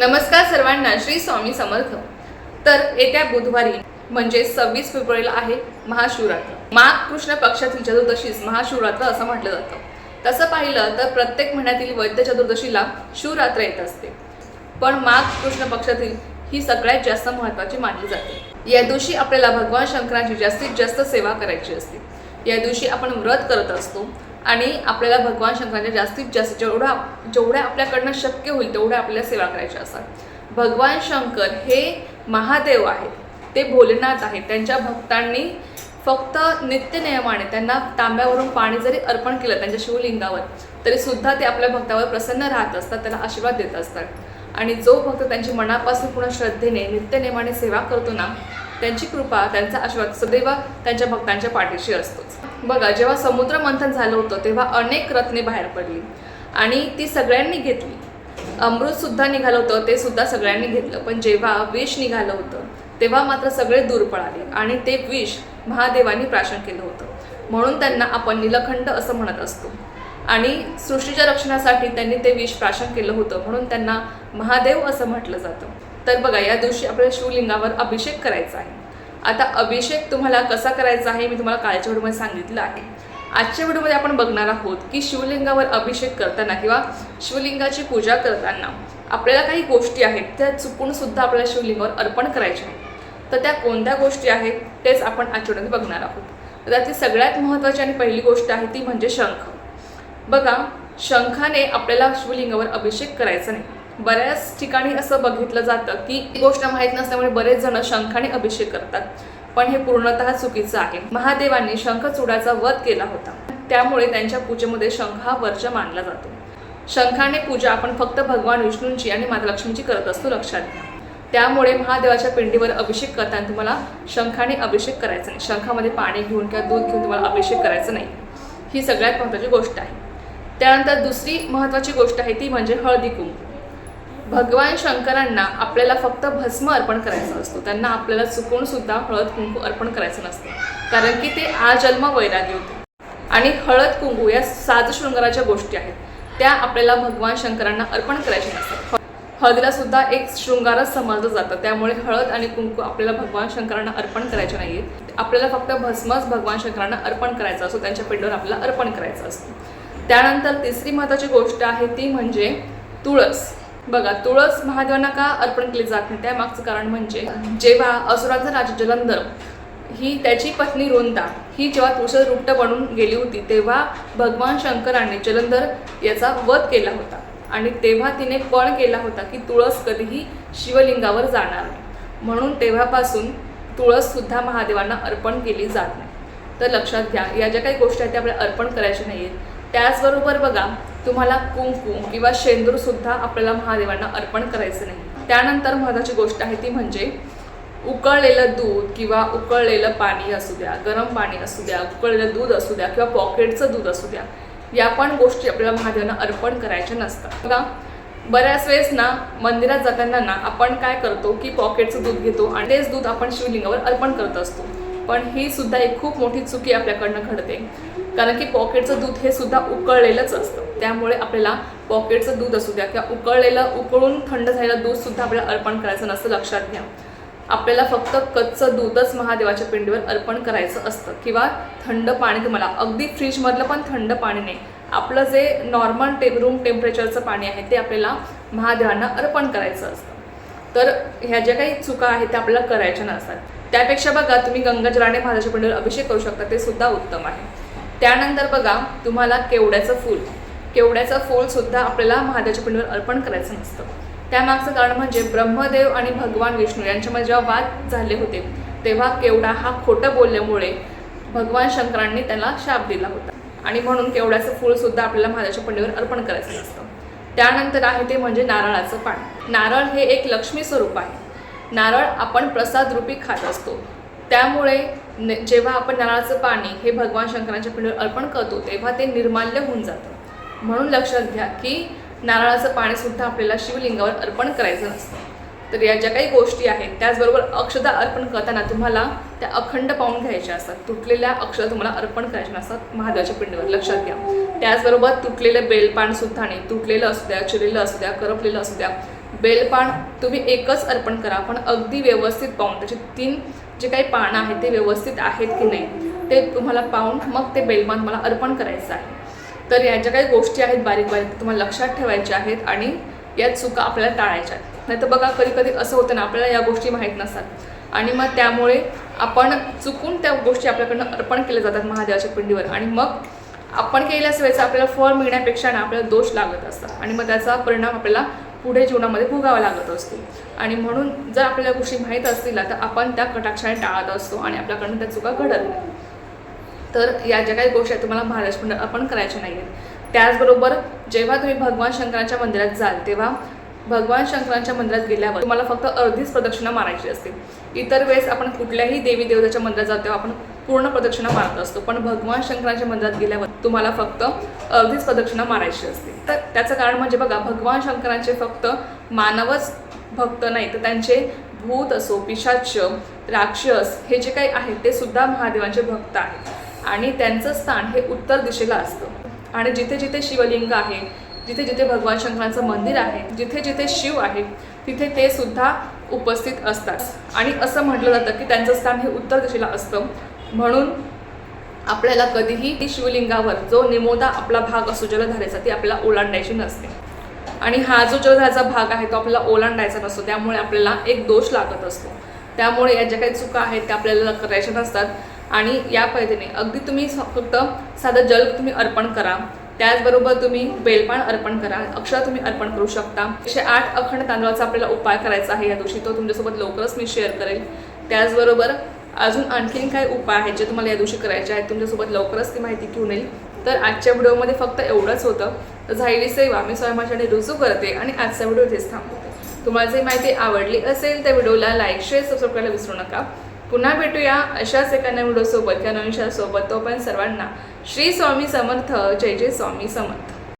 नमस्कार सर्वांना श्री स्वामी समर्थ. तर येत्या बुधवारी म्हणजे सव्वीस फेब्रुवारीला आहे महाशिवरात्र. माघ कृष्ण पक्षातील चतुर्दशीस महाशिवरात्र असं म्हटलं जातं. तसं पाहिलं तर प्रत्येक महिन्यातील वैद्य चतुर्दशीला शिवरात्र येत असते. पण माघ कृष्ण पक्षातील ही सगळ्यात जास्त महत्त्वाची मानली जाते. या दिवशी आपल्याला भगवान शंकराची जास्तीत जास्त सेवा करायची असते. या दिवशी आपण व्रत करत असतो. आणि आपल्याला भगवान शंकरांच्या जास्तीत जास्त जेवढा जेवढ्या आपल्याकडनं शक्य होईल तेवढ्या आपल्याला सेवा करायच्या असतात. भगवान शंकर हे महादेव आहेत. ते भोलेनाथ आहेत. त्यांच्या भक्तांनी फक्त नित्यनियमाने त्यांना तांब्यावरून पाणी जरी अर्पण केलं त्यांच्या शिवलिंगावर तरी सुद्धा ते आपल्या भक्तावर प्रसन्न राहत असतात त्याला आशीर्वाद देत असतात. आणि जो भक्त त्यांची मनापासून पूर्ण श्रद्धेने नित्यनेमाने सेवा करतो ना त्यांची कृपा त्यांचा आशीर्वाद सदैव त्यांच्या भक्तांच्या पाठीशी असतोच. बघा जेव्हा समुद्र मंथन झालं होतं तेव्हा अनेक रत्ने बाहेर पडली. आणि ती सगळ्यांनी घेतली. अमृतसुद्धा निघालं होतं ते सुद्धा सगळ्यांनी घेतलं. पण जेव्हा विष निघालं होतं तेव्हा मात्र सगळे दूर पळाले. आणि ते विष महादेवांनी प्राशन केलं होतं. म्हणून त्यांना आपण निलखंड असं म्हणत असतो. आणि सृष्टीच्या रक्षणासाठी त्यांनी ते विष प्राशन केलं होतं. म्हणून त्यांना महादेव असं म्हटलं जातं. तर बघा या दिवशी आपल्या शिवलिंगावर अभिषेक करायचा आहे. आता अभिषेक तुम्हाला कसा करायचा आहे मी तुम्हाला कालच्या व्हिडिओमध्ये सांगितलं आहे. आजच्या व्हिडिओमध्ये आपण बघणार आहोत की शिवलिंगावर अभिषेक करताना किंवा शिवलिंगाची पूजा करताना आपल्याला काही गोष्टी आहेत त्या चुकून सुद्धा आपल्याला शिवलिंगावर अर्पण करायच्या आहेत. तर त्या कोणत्या गोष्टी आहेत तेच आपण आजच्या व्हिडिओमध्ये बघणार आहोत. तर त्यातली सगळ्यात महत्त्वाची आणि पहिली गोष्ट आहे ती म्हणजे शंख. बघा शंखाने आपल्याला शिवलिंगावर अभिषेक करायचा नाही. बऱ्याच ठिकाणी असं बघितलं जातं की गोष्ट माहीत नसल्यामुळे बरेच जण शंखाने अभिषेक करतात. पण हे पूर्णतः चुकीचं आहे. महादेवांनी शंखचूडाचा वध केला होता. त्यामुळे त्यांच्या पूजेमध्ये शंख हा वर्ज मानला जातो. शंखाने पूजा आपण फक्त भगवान विष्णूंची आणि माता लक्ष्मीची करत असतो लक्षात घ्या. त्यामुळे महादेवाच्या पिंडीवर अभिषेक करताना तुम्हाला शंखाने अभिषेक करायचा नाही. शंखामध्ये पाणी घेऊन किंवा दूध घेऊन तुम्हाला अभिषेक करायचा नाही. ही सगळ्यात महत्त्वाची गोष्ट आहे. त्यानंतर दुसरी महत्त्वाची गोष्ट आहे ती म्हणजे हळदी कुंकू. भगवान शंकरांना आपल्याला फक्त भस्म अर्पण करायचा असतो. त्यांना आपल्याला चुकून सुद्धा हळद कुंकू अर्पण करायचं नसतं. कारण की ते आजन्म वैरागी होते. आणि हळद कुंकू या साज शृंगाराच्या गोष्टी आहेत. त्या आपल्याला भगवान शंकरांना अर्पण करायच्या नसतात. हळदीला सुद्धा एक शृंगारच समजलं जातं. त्यामुळे हळद आणि कुंकू आपल्याला भगवान शंकरांना अर्पण करायचे नाही आपल्याला फक्त भस्मच भगवान शंकरांना अर्पण करायचा असतो. त्यांच्या पिंडीवर आपल्याला अर्पण करायचं असतं. त्यानंतर तिसरी महत्त्वाची गोष्ट आहे ती म्हणजे तुळस. बघा तुळस महादेवांना का अर्पण केली जात नाही? त्यामागचं कारण म्हणजे जेव्हा असुराचा राजा जलंधर ही त्याची पत्नी रोंदा ही जेव्हा तुळस रुट्ट बनून गेली होती तेव्हा भगवान शंकराने जलंधर याचा वध केला होता. आणि तेव्हा तिने पण केला होता की तुळस कधीही शिवलिंगावर जाणार नाही. म्हणून तेव्हापासून तुळस सुद्धा महादेवांना अर्पण केली जात नाही. तर लक्षात घ्या या ज्या काही गोष्टी आहेत त्या आपल्याला अर्पण करायच्या नाही आहेत त्याचबरोबर बघा तुम्हाला कुंकू किंवा शेंदूर सुद्धा आपल्याला महादेवांना अर्पण करायचं नाही. त्यानंतर महत्त्वाची गोष्ट आहे ती म्हणजे उकळलेलं दूध किंवा उकळलेलं पाणी असू द्या गरम पाणी असू द्या उकळलेलं दूध असू द्या किंवा पॉकेटचं दूध असू द्या या पण गोष्टी आपल्याला महादेवांना अर्पण करायच्या नसतात. बघा बऱ्याच वेळेस ना मंदिरात जाताना ना आपण काय करतो की पॉकेटचं दूध घेतो आणि तेच दूध आपण शिवलिंगावर अर्पण करत असतो. पण ही सुद्धा एक खूप मोठी चुकी आपल्याकडनं घडते. कारण की पॉकेटचं दूध हे सुद्धा उकळलेलंच असतं. त्यामुळे आपल्याला पॉकेटचं दूध असू द्या किंवा उकळलेलं उकळून थंड झालेलं दूध सुद्धा आपल्याला अर्पण करायचं नसतं लक्षात घ्या. आपल्याला फक्त कच्चं दूधच महादेवाच्या पिंडीवर अर्पण करायचं असतं. किंवा थंड पाणी तुम्हाला अगदी फ्रीजमधलं पण थंड पाणी नाही. आपलं जे नॉर्मल टे रूम टेम्परेचरचं पाणी आहे ते आपल्याला महादेवांना अर्पण करायचं असतं. तर ह्या ज्या काही चुका आहेत त्या आपल्याला करायच्या नसतात. त्यापेक्षा बघा तुम्ही गंगाजलाने महादेवाच्या पिंडीवर अभिषेक करू शकता ते सुद्धा उत्तम आहे. त्यानंतर बघा तुम्हाला केवड्याचं फूल केवड्याचं फूल सुद्धा आपल्याला महादेवाच्या पिंडीवर अर्पण करायचं नसतं. त्यामागचं कारण म्हणजे ब्रह्मदेव आणि भगवान विष्णू यांच्यामध्ये जेव्हा वाद झाले होते तेव्हा केवडा हा खोटं बोलल्यामुळे भगवान शंकरांनी त्याला शाप दिला होता. आणि म्हणून केवड्याचं फूल सुद्धा आपल्याला महादेवाच्या पिंडीवर अर्पण करायचं नसतं. त्यानंतर आहे ते म्हणजे नारळाचं पाणी नारळ हे एक लक्ष्मी स्वरूप आहे. नारळ आपण प्रसाद रूपी खात असतो. त्यामुळे ने- जेव्हा आपण नारळाचं पाणी हे भगवान शंकरांच्या पिंडीवर अर्पण करतो तेव्हा ते निर्माल्य होऊन जातं. म्हणून लक्षात घ्या की नारळाचं पाणीसुद्धा आपल्याला शिवलिंगावर अर्पण करायचं नसतं. तर या ज्या काही गोष्टी आहेत त्याचबरोबर अक्षता अर्पण करताना तुम्हाला त्या अखंड पाहून घ्यायच्या असतात. तुटलेल्या अक्षर तुम्हाला अर्पण करायच्या नसतात महादेवाच्या पिंडीवर. लक्षात घ्या. त्याचबरोबर तुटलेलं बेलपान सुद्धा नाही. तुटलेलं असू द्या चिरलेलं असू द्या करपलेलं असू द्या. बेलपान तुम्ही एकच अर्पण करा पण अगदी व्यवस्थित पाहून त्याचे तीन जे काही पानं आहेत ते व्यवस्थित आहेत की नाही ते तुम्हाला पाहून मग ते बेलमान मला अर्पण करायचं आहे. तर या ज्या काही गोष्टी आहेत बारीक बारीक तुम्हाला लक्षात ठेवायच्या आहेत आणि या चुका आपल्याला टाळायच्या आहेत. नाही तर बघा कधी कधी असं होतं ना आपल्याला या गोष्टी माहीत नसतात. आणि मग त्यामुळे आपण चुकून त्या गोष्टी आपल्याकडनं अर्पण केल्या जातात महादेवाच्या पिंडीवर. आणि मग आपण केल्या सेवेचा आपल्याला फळ मिळण्यापेक्षा ना आपल्याला दोष लागत असतात. आणि मग त्याचा परिणाम आपल्याला पुढे जीवनामध्ये भोगावं लागत असतो. आणि म्हणून जर आपल्याला गोष्टी माहीत असतील ना, तर आपण त्या कटाक्षाने टाळत असतो आणि आपल्याकडनं त्या चुका घडत नाही. तर या ज्या काही गोष्टी आहेत तुम्हाला महाराष्ट्र आपण अर्पण करायच्या नाही आहेत त्याचबरोबर जेव्हा तुम्ही भगवान शंकराच्या मंदिरात जाल तेव्हा भगवान शंकरांच्या मंदिरात गेल्यावर तुम्हाला फक्त अर्धीच प्रदक्षिणा मारायची असते. इतर वेळेस आपण कुठल्याही देवी देवताच्या मंदिरात जातो तेव्हा आपण पूर्ण प्रदक्षिणा मारत असतो. पण भगवान शंकरांच्या मंदिरात गेल्यावर तुम्हाला फक्त अर्धीच प्रदक्षिणा मारायची असते. तर त्याचं कारण म्हणजे बघा भगवान शंकरांचे फक्त मानवच भक्त नाही तर त्यांचे भूत असो पिशाच राक्षस हे जे काही आहेत ते सुद्धा महादेवांचे भक्त आहेत. आणि त्यांचं स्थान हे उत्तर दिशेला असतं. आणि जिथे जिथे शिवलिंग आहे जिथे जिथे भगवान शंकरांचं मंदिर आहे जिथे जिथे शिव आहे तिथे ते सुद्धा उपस्थित असतात. आणि असं म्हटलं जातं की त्यांचं स्थान हे उत्तर दिशेला असतं. म्हणून आपल्याला कधीही ती शिवलिंगावर जो निमोदा आपला भाग असतो जलधारेचा ती आपल्याला ओलांडायची नसते. आणि हा जो जलधारेचा भाग आहे तो आपल्याला ओलांडायचा नसतो. त्यामुळे आपल्याला एक दोष लागत असतो. त्यामुळे या ज्या काही चुका आहेत त्या आपल्याला करायच्या नसतात. आणि या पद्धतीने अगदी तुम्ही फक्त साधं जल तुम्ही अर्पण करा. त्याचबरोबर तुम्ही बेलपान अर्पण करा. अक्षर तुम्ही अर्पण करू शकता. एकशे आठ अखंड तांदळाचा आपल्याला उपाय करायचा आहे. या दिवशी तो तुमच्यासोबत लवकरच मी शेअर करेल. त्याचबरोबर अजून आणखीन काय उपाय आहेत जे तुम्हाला या दिवशी करायचे आहेत. तुमच्यासोबत लवकरच ती माहिती घेऊन येईल. तर आजच्या व्हिडिओमध्ये फक्त एवढंच होतं. तर झालेली सेवा मी स्वयंपाच्याने रुजू करते आणि आजचा व्हिडिओ इथेच थांबवते. तुम्हाला जर माहिती आवडली असेल तर व्हिडिओला लाईक शेअर सबस्क्राईब करायला विसरू नका. पुन्हा भेटूया अशाच एका नवीन व्हिडिओसोबत किंवा नवीन सोबत पण सर्वांना श्री स्वामी समर्थ जय जय स्वामी समर्थ.